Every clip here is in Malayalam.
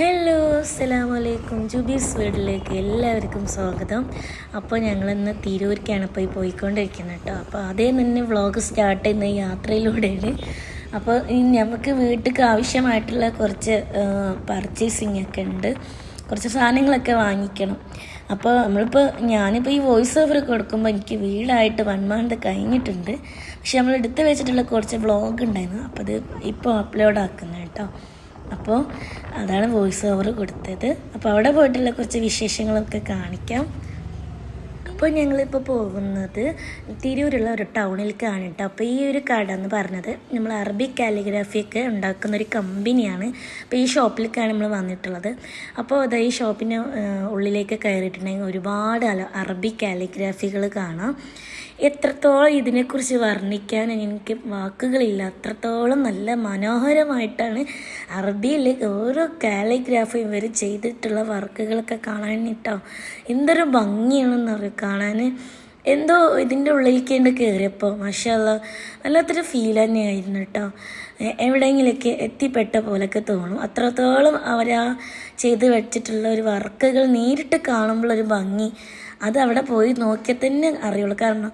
ഹലോ അസ്സലാമു അലൈക്കും ജുബീസ് വീട്ടിലേക്ക് എല്ലാവർക്കും സ്വാഗതം. അപ്പോൾ ഞങ്ങളിന്ന് തിരൂർക്കാണ് ഈ പോയിക്കൊണ്ടിരിക്കുന്നത് കേട്ടോ. അപ്പോൾ അതേ തന്നെ വ്ളോഗ് സ്റ്റാർട്ട് ചെയ്യുന്ന യാത്രയിലൂടെയാണ്. അപ്പോൾ നമുക്ക് വീട്ടിലേക്ക് ആവശ്യമായിട്ടുള്ള കുറച്ച് പർച്ചേസിങ് ഒക്കെ ഉണ്ട്. കുറച്ച് സാധനങ്ങളൊക്കെ വാങ്ങിക്കണം. അപ്പോൾ നമ്മളിപ്പോൾ ഞാനിപ്പോൾ ഈ വോയിസ് ഓവർ കൊടുക്കുമ്പോൾ എനിക്ക് വീടായിട്ട് വൺ മന്ത് കഴിഞ്ഞിട്ടുണ്ട്. പക്ഷെ നമ്മൾ എടുത്ത് വെച്ചിട്ടുള്ള കുറച്ച് വ്ളോഗ് ഉണ്ടായിരുന്നു. അപ്പോൾ അത് ഇപ്പോൾ അപ്ലോഡ് ആക്കുന്നത് കേട്ടോ. അപ്പോൾ അതാണ് വോയിസ് ഓവർ കൊടുത്തത്. അപ്പോൾ അവിടെ പോയിട്ടുള്ള കുറച്ച് വിശേഷങ്ങളൊക്കെ കാണിക്കാം. അപ്പോൾ ഞങ്ങളിപ്പോൾ പോകുന്നത് തിരൂരുള്ള ഒരു ടൗണിലേക്കാണ് കേട്ടോ. അപ്പോൾ ഈ ഒരു കട എന്ന് പറഞ്ഞത് നമ്മൾ അറബി കാലിഗ്രാഫി ഒക്കെ ഉണ്ടാക്കുന്ന ഒരു കമ്പനിയാണ്. അപ്പോൾ ഈ ഷോപ്പിലേക്കാണ് നമ്മൾ വന്നിട്ടുള്ളത്. അപ്പോൾ അത് ഈ ഷോപ്പിന്റെ ഉള്ളിലേക്ക് കയറിയിട്ടുണ്ടെങ്കിൽ ഒരുപാട് അറബി കാലിഗ്രാഫികൾ കാണാം. എത്രത്തോളം ഇതിനെക്കുറിച്ച് വർണിക്കാൻ എനിക്ക് വാക്കുകളില്ല അത്രത്തോളം നല്ല മനോഹരമായിട്ടാണ് അറബിയിൽ ഓരോ കാലിഗ്രാഫി ഇവർ ചെയ്തിട്ടുള്ള വർക്കുകളൊക്കെ കാണാൻ കേട്ടോ എന്തൊരു ഭംഗിയാണെന്ന് അറിയാം? കാണാൻ എന്തോ ഇതിന്റെ ഉള്ളിലേക്ക് ഉണ്ട് കയറിയപ്പോൾ മഷാല്ല വല്ലാത്തൊരു ഫീൽ തന്നെയായിരുന്നു കേട്ടോ. എവിടെയെങ്കിലൊക്കെ എത്തിപ്പെട്ട പോലൊക്കെ തോന്നും. അത്രത്തോളം അവരാ ചെയ്ത് വെച്ചിട്ടുള്ള ഒരു വർക്കുകൾ നേരിട്ട് കാണുമ്പോഴൊരു ഭംഗി അത് അവിടെ പോയി നോക്കിയാൽ തന്നെ അറിയുള്ളൂ. കാരണം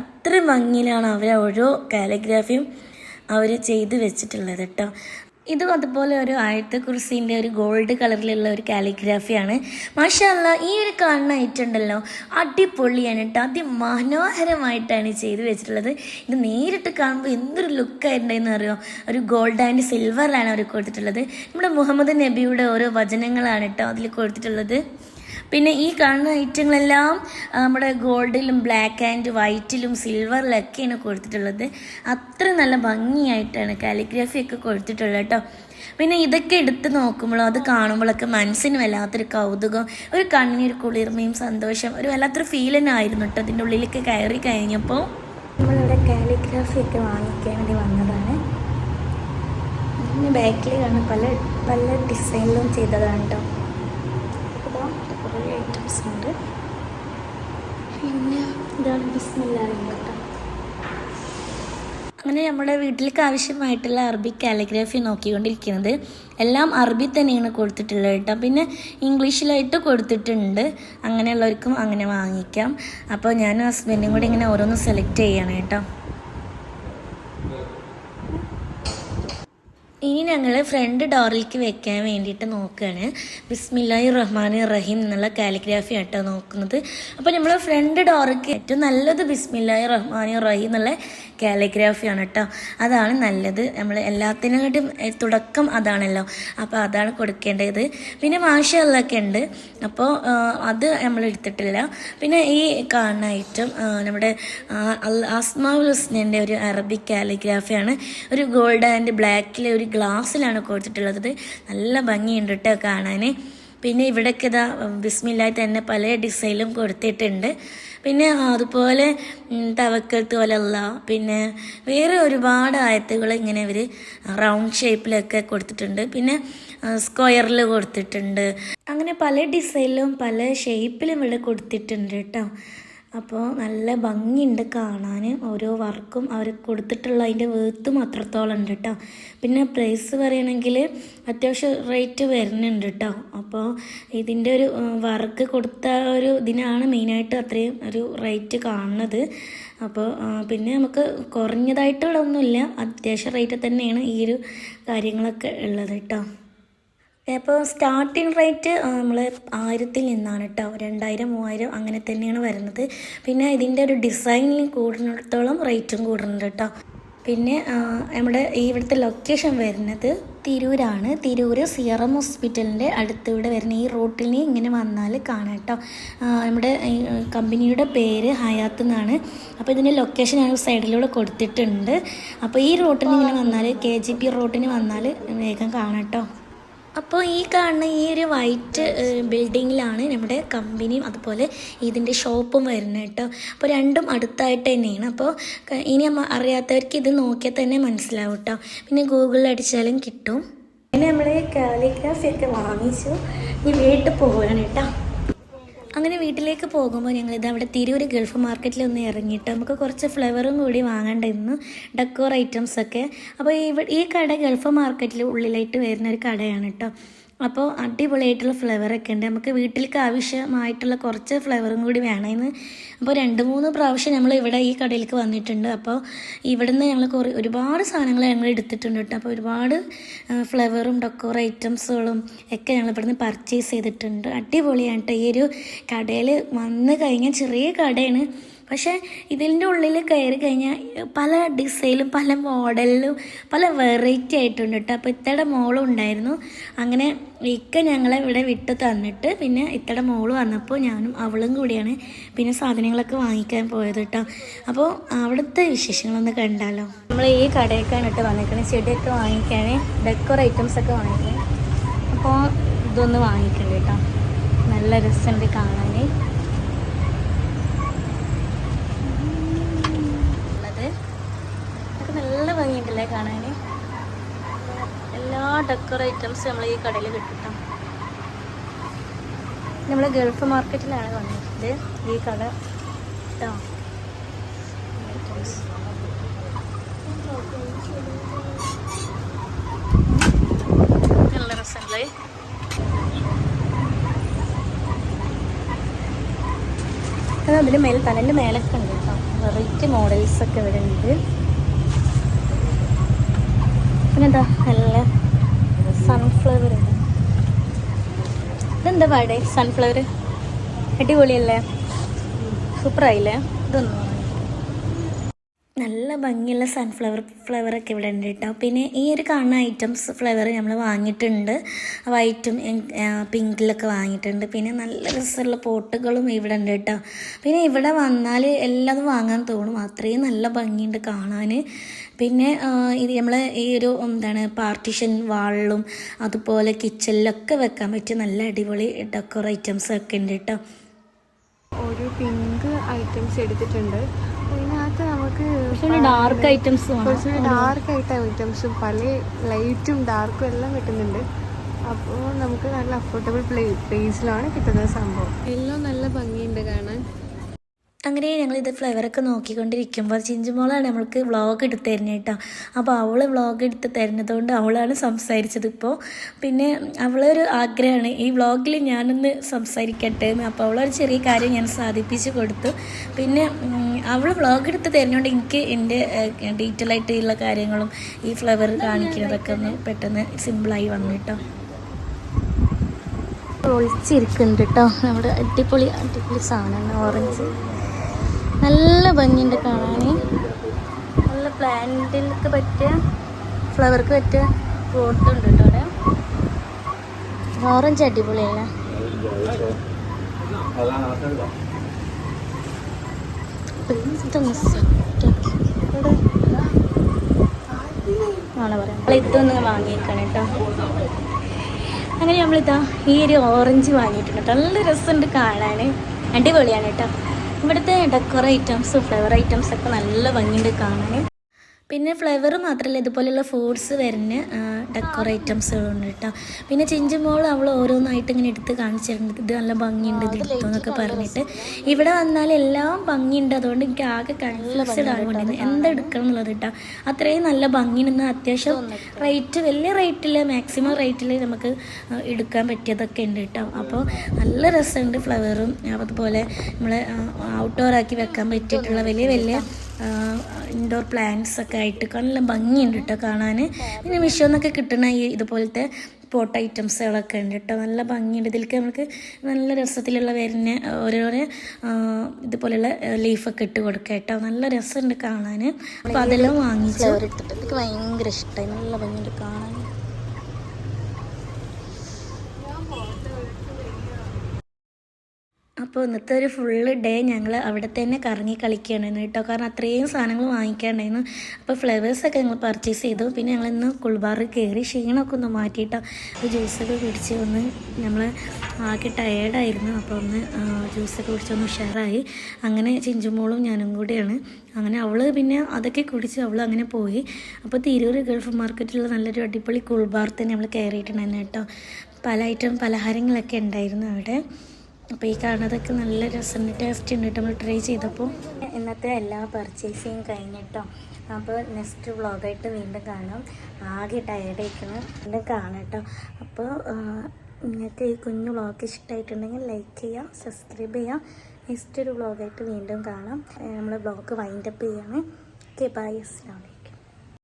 അത്ര ഭംഗിയിലാണ് അവർ ഓരോ കാലിഗ്രാഫിയും അവർ ചെയ്ത് വെച്ചിട്ടുള്ളത് കേട്ടോ. ഇതും അതുപോലെ ഒരു ആഴത്തെ കുറിസിന്റെ ഒരു ഗോൾഡ് കളറിലുള്ള ഒരു കാലിഗ്രാഫിയാണ്. മാഷല്ല ഈ ഒരു കാണുന്ന ഐറ്റം ഉണ്ടല്ലോ അടിപൊളിയാണ് കേട്ടോ. അതിമനോഹരമായിട്ടാണ് ചെയ്ത് വെച്ചിട്ടുള്ളത്. ഇത് നേരിട്ട് കാണുമ്പോൾ എന്തൊരു ലുക്കായിട്ടുണ്ടെന്ന് അറിയോ? ഒരു ഗോൾഡ് ആൻഡ് സിൽവറിലാണ് അവർ കൊടുത്തിട്ടുള്ളത്. നമ്മുടെ മുഹമ്മദ് നബിയുടെ ഓരോ വചനങ്ങളാണ് കേട്ടോ അതിൽ കൊടുത്തിട്ടുള്ളത്. പിന്നെ ഈ കാണുന്ന ഐറ്റങ്ങളെല്ലാം നമ്മുടെ ഗോൾഡിലും ബ്ലാക്ക് ആൻഡ് വൈറ്റിലും സിൽവറിലൊക്കെയാണ് കൊടുത്തിട്ടുള്ളത്. അത്ര നല്ല ഭംഗിയായിട്ടാണ് കാലിഗ്രാഫി ഒക്കെ കൊടുത്തിട്ടുള്ളത് കേട്ടോ. പിന്നെ ഇതൊക്കെ എടുത്ത് നോക്കുമ്പോഴോ അത് കാണുമ്പോഴൊക്കെ മനസ്സിന് വല്ലാത്തൊരു കൗതുകം ഒരു കണ്ണിനൊരു കുളിർമയും സന്തോഷം ഒരു വല്ലാത്തൊരു ഫീൽ തന്നെ ആയിരുന്നു കേട്ടോ അതിന്റെ ഉള്ളിലേക്ക് കയറി കഴിഞ്ഞപ്പോൾ. നമ്മളിവിടെ കാലിഗ്രാഫി ഒക്കെ വാങ്ങിക്കാൻ വേണ്ടി വന്നതാണ്. ബാക്കിൽ കാണുന്ന പല പല ഡിസൈനിലും ചെയ്തതാണ് കേട്ടോ. കുറേ ഐറ്റംസ് ഉണ്ട് പിന്നെ ഇതാണ് ബിസ്മില്ലാറിങ് കേട്ടോ അങ്ങനെ നമ്മുടെ വീട്ടിലേക്ക് ആവശ്യമായിട്ടുള്ള അറബി കാലിഗ്രാഫി നോക്കിക്കൊണ്ടിരിക്കുന്നത്. എല്ലാം അറബി തന്നെയാണ് കൊടുത്തിട്ടുള്ളത് കേട്ടോ. പിന്നെ ഇംഗ്ലീഷിലായിട്ട് കൊടുത്തിട്ടുണ്ട്. അങ്ങനെയുള്ളവർക്കും അങ്ങനെ വാങ്ങിക്കാം. അപ്പോൾ ഞാനും ഹസ്ബൻഡും കൂടി ഇങ്ങനെ ഓരോന്ന് സെലക്ട് ചെയ്യണം കേട്ടോ. ഇനി ഞങ്ങൾ ഫ്രണ്ട് ഡോറിലേക്ക് വെക്കാൻ വേണ്ടിയിട്ട് നോക്കുകയാണ് ബിസ്മില്ലാഹി റഹ്മാൻ റഹീം എന്നുള്ള കാലിഗ്രാഫി ആട്ടോ നോക്കുന്നത്. അപ്പോൾ നമ്മൾ ഫ്രണ്ട് ഡോറിക്ക് ഏറ്റവും നല്ലത് ബിസ്മില്ലാഹി റഹ്മാൻ റഹീം എന്നുള്ള കാലിഗ്രാഫിയാണ് കേട്ടോ അതാണ് നല്ലത്. നമ്മൾ എല്ലാത്തിനായിട്ടും തുടക്കം അതാണല്ലോ. അപ്പോൾ അതാണ് കൊടുക്കേണ്ടത്. പിന്നെ മാഷകളിലൊക്കെ ഉണ്ട്. അപ്പോൾ അത് നമ്മൾ എടുത്തിട്ടില്ല. പിന്നെ ഈ കാണുന്ന ഐറ്റം നമ്മുടെ അസ്മാവുൽ ഹുസ്നന്റെ ഒരു അറബിക് കാലിഗ്രാഫിയാണ്. ഒരു ഗോൾഡ് ആൻഡ് ബ്ലാക്കിലെ ഒരു ഗ്ലാസ്സിലാണ് കൊടുത്തിട്ടുള്ളത്. നല്ല ഭംഗിയുണ്ട് കേട്ടോ കാണാൻ പിന്നെ ഇവിടെയൊക്കെ ഇതാ ബിസ്മില്ലായി തന്നെ പല ഡിസൈനിലും കൊടുത്തിട്ടുണ്ട്. പിന്നെ അതുപോലെ തവക്കത്ത് പോലല്ല പിന്നെ വേറെ ഒരുപാട് ആയത്തുകൾ ഇങ്ങനെ ഇവർ റൗണ്ട് ഷേപ്പിലൊക്കെ കൊടുത്തിട്ടുണ്ട്. പിന്നെ സ്ക്വയറിൽ കൊടുത്തിട്ടുണ്ട്. അങ്ങനെ പല ഡിസൈനിലും പല ഷേപ്പിലും ഇവിടെ കൊടുത്തിട്ടുണ്ട് കേട്ടോ അപ്പോൾ നല്ല ഭംഗിയുണ്ട് കാണാൻ ഓരോ വർക്കും അവർ കൊടുത്തിട്ടുള്ള അതിന്റെ വേർത്തും അത്രത്തോളം ഉണ്ട് കേട്ടോ പിന്നെ പ്രൈസ് പറയുകയാണെങ്കിൽ അത്യാവശ്യം റേറ്റ് വരുന്നുണ്ട് കേട്ടോ അപ്പോൾ ഇതിന്റെ ഒരു വർക്ക് കൊടുത്ത ഒരു ഇതിനാണ് മെയിനായിട്ട് അത്രയും ഒരു റേറ്റ് കാണുന്നത്. അപ്പോൾ പിന്നെ നമുക്ക് കുറഞ്ഞതായിട്ടുള്ളതൊന്നുമില്ല. അത്യാവശ്യം റേറ്റ് തന്നെയാണ് ഈ ഒരു കാര്യങ്ങളൊക്കെ ഉള്ളത് കേട്ടോ അപ്പോൾ സ്റ്റാർട്ടിങ് റേറ്റ് നമ്മൾ ആയിരത്തിൽ നിന്നാണ് കേട്ടോ രണ്ടായിരം മൂവായിരം അങ്ങനെ തന്നെയാണ് വരുന്നത്. പിന്നെ ഇതിന്റെ ഒരു ഡിസൈനിൽ കൂടുന്നിടത്തോളം റേറ്റും കൂടുന്നുണ്ട് കേട്ടോ പിന്നെ നമ്മുടെ ഇവിടുത്തെ ലൊക്കേഷൻ വരുന്നത് തിരൂരാണ്. തിരൂർ സിയറം ഹോസ്പിറ്റലിന്റെ അടുത്തൂടെ വരുന്ന ഈ റൂട്ടിൽ ഇങ്ങനെ വന്നാൽ കാണാം കേട്ടോ നമ്മുടെ കമ്പനിയുടെ പേര് ഹയാത്ത് എന്നാണ്. അപ്പോൾ ഇതിന്റെ ലൊക്കേഷൻ ഞാൻ സൈഡിലൂടെ കൊടുത്തിട്ടുണ്ട്. അപ്പോൾ ഈ റൂട്ടിന് ഇങ്ങനെ വന്നാൽ കെ ജി പി റൂട്ടിന് വന്നാൽ വേഗം കാണാം കേട്ടോ അപ്പോൾ ഈ കാണുന്ന ഈ ഒരു വൈറ്റ് ബിൽഡിങ്ങിലാണ് നമ്മുടെ കമ്പനിയും അതുപോലെ ഇതിന്റെ ഷോപ്പും വരുന്നത് കേട്ടോ. അപ്പോൾ രണ്ടും അടുത്തായിട്ട് തന്നെയാണ്. അപ്പോൾ ഇനി അറിയാത്തവർക്ക് ഇത് നോക്കിയാൽ തന്നെ മനസ്സിലാവും കേട്ടോ. പിന്നെ ഗൂഗിളിൽ അടിച്ചാലും കിട്ടും. പിന്നെ നമ്മൾ കാലിഗ്രാഫി ഒക്കെ വാങ്ങിച്ചു. ഇനി വീട്ടിൽ പോവുകയാണ് കേട്ടോ. അങ്ങനെ വീട്ടിലേക്ക് പോകുമ്പോൾ ഞങ്ങൾ ഇത് അവിടെ തിരൂർ ഗൾഫ് മാർക്കറ്റിൽ ഒന്ന് ഇറങ്ങിയിട്ട് നമുക്ക് കുറച്ച് ഫ്ലവറും കൂടി വാങ്ങേണ്ടിരുന്നു ഡെക്കോർ ഐറ്റംസ് ഒക്കെ അപ്പോൾ ഈ ഈ കട ഗൾഫ് മാർക്കറ്റിൽ ഉള്ളിലായിട്ട് വരുന്ന ഒരു കടയാണ് കേട്ടോ അപ്പോൾ അടിപൊളിയായിട്ടുള്ള ഫ്ലേവറൊക്കെ ഉണ്ട്. നമുക്ക് വീട്ടിലേക്ക് ആവശ്യമായിട്ടുള്ള കുറച്ച് ഫ്ലേവറും കൂടി വേണമെന്ന് അപ്പോൾ രണ്ട് മൂന്ന് പ്രാവശ്യം നമ്മൾ ഇവിടെ ഈ കടയിലേക്ക് വന്നിട്ടുണ്ട്. അപ്പോൾ ഇവിടുന്ന് ഞങ്ങൾ കുറേ ഒരുപാട് സാധനങ്ങൾ ഞങ്ങൾ എടുത്തിട്ടുണ്ട് കേട്ടോ. അപ്പോൾ ഒരുപാട് ഫ്ലേവറും ഡെക്കോർ ഐറ്റംസുകളും ഒക്കെ ഞങ്ങൾ ഇവിടുന്ന് പർച്ചേസ് ചെയ്തിട്ടുണ്ട്. അടിപൊളിയാണ് കേട്ടോ. ഈ ഒരു കടയിൽ വന്ന് കഴിഞ്ഞാൽ ചെറിയ കടയാണ്. പക്ഷേ ഇതിന്റെ ഉള്ളിൽ കയറി കഴിഞ്ഞാൽ പല ഡിസൈനിലും പല മോഡലിലും പല വെറൈറ്റി ആയിട്ടുണ്ട് കേട്ടോ അപ്പോൾ ഇത്തയുടെ മോളും ഉണ്ടായിരുന്നു. അങ്ങനെ ഇക്ക ഞങ്ങളെ ഇവിടെ വിട്ട് തന്നിട്ട് പിന്നെ ഇത്തയുടെ മോൾ വന്നപ്പോൾ ഞാനും അവളും കൂടിയാണ് പിന്നെ സാധനങ്ങളൊക്കെ വാങ്ങിക്കാൻ പോയത് കേട്ടോ അപ്പോൾ അവിടുത്തെ വിശേഷങ്ങളൊന്ന് കണ്ടാലോ? നമ്മൾ ഈ കടയൊക്കെയാണ് ഇട്ട് വന്നിരിക്കണേ ചെടിയൊക്കെ വാങ്ങിക്കാൻ ഡെക്കോർ ഐറ്റംസ് ഒക്കെ വാങ്ങിക്കാൻ അപ്പോൾ ഇതൊന്ന് വാങ്ങിക്കണ്ട കേട്ടോ നല്ല രസമുണ്ട് കാണാൻ ഉള്ളത് അതൊക്കെ നല്ല ഭംഗിയുണ്ടല്ലേ കാണാൻ എല്ലാ ഡെക്കർ ഐറ്റംസ് നമ്മൾ ഈ കടയിൽ കിട്ടും നമ്മൾ ഗൾഫ് മാർക്കറ്റിലാണ് വന്നിട്ട് ഈ കട കേട്ടോ നല്ല രസമല്ലേ അത് അതിന്റെ മേലെ തലന്റെ മേലൊക്കെ ഉണ്ട് കേട്ടോ. വെറൈറ്റി മോഡൽസ് ഒക്കെ ഇവിടെ ഉണ്ട് പിന്നെന്താ? നല്ല സൺഫ്ലവർ ഇതെന്താ പാടേ? സൺഫ്ലവർ അടിപൊളിയല്ലേ? സൂപ്പറായില്ലേ? ഇതൊന്നും നല്ല ഭംഗിയുള്ള സൺഫ്ലവർ ഫ്ലവറൊക്കെ ഇവിടെ ഉണ്ട് കേട്ടോ. പിന്നെ ഈ ഒരു കാണുന്ന ഐറ്റംസ് ഫ്ലവർ നമ്മൾ വാങ്ങിയിട്ടുണ്ട്. വൈറ്റും പിങ്കിലൊക്കെ വാങ്ങിയിട്ടുണ്ട്. പിന്നെ നല്ല രസമുള്ള പോട്ടുകളും ഇവിടെ ഉണ്ട് കേട്ടോ. പിന്നെ ഇവിടെ വന്നാൽ എല്ലാം വാങ്ങാൻ തോന്നും. അത്രയും നല്ല ഭംഗിയുണ്ട് കാണാൻ പിന്നെ ഇത് നമ്മൾ ഈ ഒരു എന്താണ് പാർട്ടിഷൻ വാളിലും അതുപോലെ കിച്ചണിലൊക്കെ വെക്കാൻ പറ്റിയ നല്ല അടിപൊളി ഡെക്കോർ ഐറ്റംസ് ഒക്കെ ഉണ്ട് കേട്ടോ ഒരു പിങ്ക് ഐറ്റംസ് എടുത്തിട്ടുണ്ട്. അതിനകത്ത് നമുക്ക് ഡാർക്ക് ഐറ്റംസ് കുറച്ച് ഡാർക്ക് ആയിട്ട് ഐറ്റംസും പല ലൈറ്റും ഡാർക്കും എല്ലാം കിട്ടുന്നുണ്ട്. അപ്പോൾ നമുക്ക് നല്ല അഫോർഡബിൾ പ്ലേ പ്ലേസിലാണ് കിട്ടുന്നത് സംഭവം. എല്ലാം നല്ല ഭംഗിയുണ്ട് കാണാൻ. അങ്ങനെ ഞങ്ങളിത് ഫ്ലേവറൊക്കെ നോക്കിക്കൊണ്ടിരിക്കുമ്പോൾ ചിഞ്ചുമോളാണ് നമ്മൾക്ക് വ്ളോഗ് എടുത്ത് തരുന്നത് കേട്ടോ. അപ്പോൾ അവൾ വ്ളോഗ് എടുത്ത് തരുന്നതുകൊണ്ട് അവളാണ് സംസാരിച്ചത് ഇപ്പോൾ പിന്നെ അവളൊരു ആഗ്രഹമാണ് ഈ വ്ളോഗിൽ ഞാനൊന്ന് സംസാരിക്കട്ടെ എന്ന് അപ്പോൾ അവളൊരു ചെറിയ കാര്യം ഞാൻ സാധിപ്പിച്ച് കൊടുത്തു. പിന്നെ അവൾ വ്ളോഗ് എടുത്ത് തരുന്നതുകൊണ്ട് എനിക്ക് എന്റെ ഡീറ്റെയിൽ ആയിട്ടുള്ള കാര്യങ്ങളും ഈ ഫ്ലവർ കാണിക്കുന്നതൊക്കെ ഒന്ന് പെട്ടെന്ന് സിമ്പിളായി വന്നു കേട്ടോ. ഒളിച്ചിരിക്കുന്നുണ്ട് കേട്ടോ. നമ്മുടെ അടിപൊളി അടിപൊളി സാധനമാണ് ഓറഞ്ച് നല്ല ഭംഗിയുണ്ട് കാണാൻ നല്ല പ്ലാന്റിലൊക്കെ പറ്റിയ ഫ്ലവർക്ക് പറ്റിയ ഫ്രൂട്ട് ഉണ്ട് കേട്ടോ അവിടെ. ഓറഞ്ച് അടിപൊളിയല്ല? ആണ് പറയാം ഇതൊന്ന് വാങ്ങിയേക്കാണ് കേട്ടോ. അങ്ങനെ നമ്മളിതാ ഈ ഒരു ഓറഞ്ച് വാങ്ങിയിട്ടുണ്ട്. കേട്ടോ നല്ല രസമുണ്ട് കാണാൻ അടിപൊളിയാണ് കേട്ടോ. ഇവിടുത്തെ ഡെക്കോർ ഐറ്റംസ് ഫ്ലവർ ഐറ്റംസ് ഒക്കെ നല്ല ഭംഗിയുണ്ട് കാണാൻ. പിന്നെ ഫ്ലേവർ മാത്രമല്ല ഇതുപോലെയുള്ള ഫ്രൂട്ട്സ് വരുന്ന ഡെക്കോർ ഉണ്ട് കേട്ടോ. പിന്നെ ചിഞ്ചുമോൾ അവൾ ഓരോന്നായിട്ട് ഇങ്ങനെ എടുത്ത് കാണിച്ചിട്ടുണ്ട്. ഇത് നല്ല ഭംഗിയുണ്ട് ഇത് എടുത്തു എന്നൊക്കെ പറഞ്ഞിട്ട്. ഇവിടെ വന്നാൽ എല്ലാം ഭംഗിയുണ്ട്. അതുകൊണ്ട് എനിക്ക് ആകെ കൺഫ്യൂസ്ഡ് ആകുന്നുണ്ട് എന്താ എടുക്കണം എന്നുള്ളത് കേട്ടോ. അത്രയും നല്ല ഭംഗിയുണ്ടെന്ന് അത്യാവശ്യം റേറ്റ് വലിയ റേറ്റിൽ മാക്സിമം റേറ്റിൽ നമുക്ക് എടുക്കാൻ പറ്റിയതൊക്കെ ഉണ്ട് കേട്ടോ. അപ്പോൾ നല്ല രസമുണ്ട് ഫ്ലവറും. അതുപോലെ നമ്മൾ ഔട്ട്ഡോർ ആക്കി വെക്കാൻ പറ്റിയിട്ടുള്ള വലിയ വലിയ ഇൻഡോർ പ്ലാന്റ്സ് ഒക്കെ ആയിട്ട് നല്ല ഭംഗിയുണ്ട് കേട്ടോ കാണാൻ പിന്നെ മിഷോന്നൊക്കെ കിട്ടുന്ന ഈ ഇതുപോലത്തെ പോട്ട് ഐറ്റംസുകളൊക്കെ ഉണ്ട് കേട്ടോ നല്ല ഭംഗിയുണ്ട്. ഇതിലേക്ക് നമുക്ക് നല്ല രസത്തിലുള്ള വരുന്ന ഓരോരോ ഇതുപോലെയുള്ള ലീഫൊക്കെ ഇട്ട് കൊടുക്കുക കേട്ടോ നല്ല രസമുണ്ട് കാണാൻ അപ്പോൾ അതെല്ലാം വാങ്ങിച്ചു. എനിക്ക് ഭയങ്കര ഇഷ്ടമായി നല്ല ഭംഗിയുണ്ട് കാണാൻ. അപ്പോൾ ഇന്നത്തെ ഒരു ഫുള്ള് ഡേ ഞങ്ങൾ അവിടെ തന്നെ കറങ്ങി കളിക്കുകയായിരുന്നു കേട്ടോ. കാരണം അത്രയും സാധനങ്ങൾ വാങ്ങിക്കാണ്ടായിരുന്നു. അപ്പോൾ ഫ്ലേവേഴ്സൊക്കെ ഞങ്ങൾ പർച്ചേസ് ചെയ്തു. പിന്നെ ഞങ്ങൾ ഇന്ന് കുൾബാറിൽ കയറി ക്ഷീണമൊക്കെ ഒന്ന് മാറ്റിയിട്ടോ. അപ്പോൾ ജ്യൂസൊക്കെ കുടിച്ച് ഒന്ന് നമ്മൾ ആകെ ടയേർഡായിരുന്നു അപ്പോൾ ഒന്ന് ജ്യൂസൊക്കെ കുടിച്ചൊന്ന് ഉഷാറായി. അങ്ങനെ ചിഞ്ചുമോളും ഞാനും കൂടിയാണ്. അങ്ങനെ അവൾ പിന്നെ അതൊക്കെ കുടിച്ച് അവൾ അങ്ങനെ പോയി. അപ്പോൾ തിരൂർ ഗൾഫ് മാർക്കറ്റിലുള്ള നല്ലൊരു അടിപൊളി കുൾബാർ തന്നെ നമ്മൾ കയറിയിട്ടുണ്ടായിരുന്നു കേട്ടോ. പല ഐറ്റം പലഹാരങ്ങളൊക്കെ ഉണ്ടായിരുന്നു അവിടെ. അപ്പോൾ ഈ കാണുന്നതൊക്കെ നല്ല രസമുണ്ട്. ടേസ്റ്റ് ഉണ്ട് നമ്മൾ ട്രൈ ചെയ്തപ്പോൾ ഇന്നത്തെ എല്ലാ പർച്ചേസിങ് കഴിഞ്ഞിട്ടോ. അപ്പോൾ നെക്സ്റ്റ് വ്ളോഗായിട്ട് വീണ്ടും കാണാം. ആകെ ടയർഡായിരിക്കണം വീണ്ടും കാണാം കേട്ടോ. അപ്പോൾ ഇന്നത്തെ ഈ കുഞ്ഞു വ്ളോഗ് ഇഷ്ടമായിട്ടുണ്ടെങ്കിൽ ലൈക്ക് ചെയ്യാം സബ്സ്ക്രൈബ് ചെയ്യാം. നെക്സ്റ്റ് ഒരു വ്ളോഗായിട്ട് വീണ്ടും കാണാം. നമ്മൾ വ്ളോഗ് വൈൻഡപ്പ് ചെയ്യാണ്. ഓക്കെ ബൈ അസ്ലാം